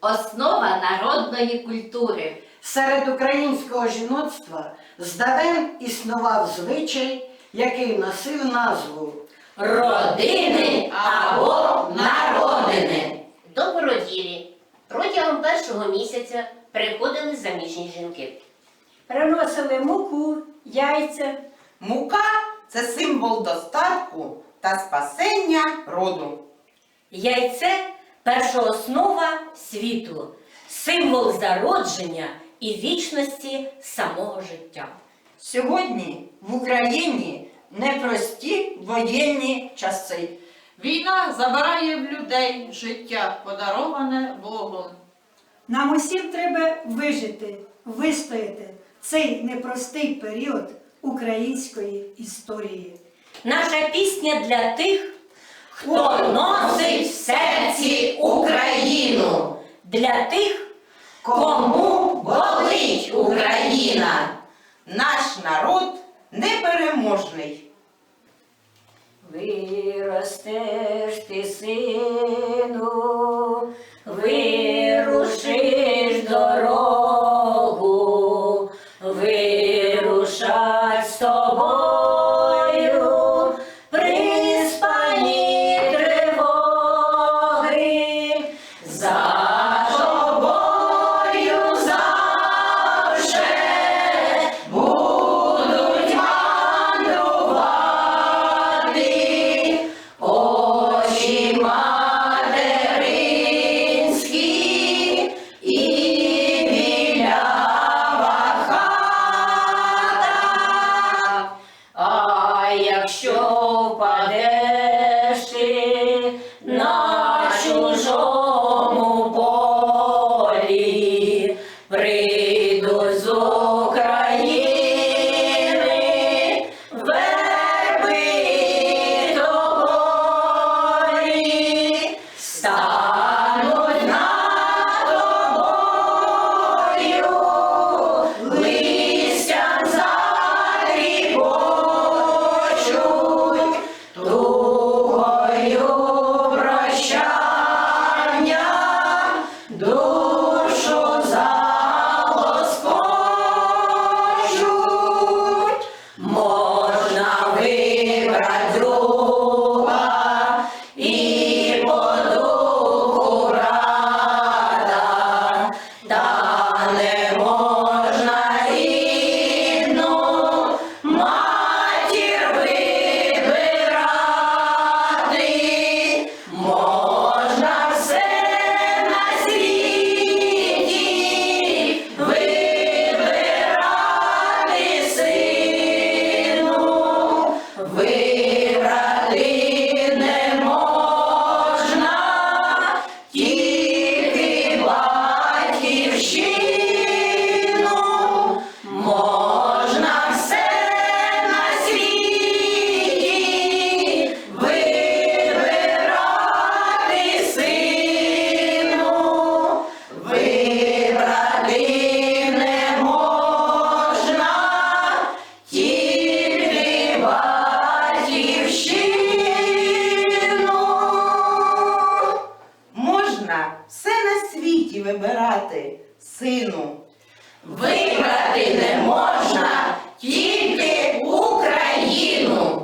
основа народної культури. Серед українського жіноцтва здавен існував звичай, який носив назву Родини або народини. До породілі протягом першого місяця приходили заміжні жінки. Приносили муку, яйця, Мука це символ достатку та спасення роду. Яйце першооснова світу, символ зародження і вічності самого життя. Сьогодні в Україні непрості воєнні часи. Війна забирає в людей життя, подароване Богом. Нам усім треба вижити, вистояти цей непростий період української історії. Наша пісня для тих, хто носить в серці Україну, для тих, кому болить Україна. Наш народ непереможний. Виростеш ти, сину, вибрати все на світі вибирати, сину. Вибрати не можна тільки Україну.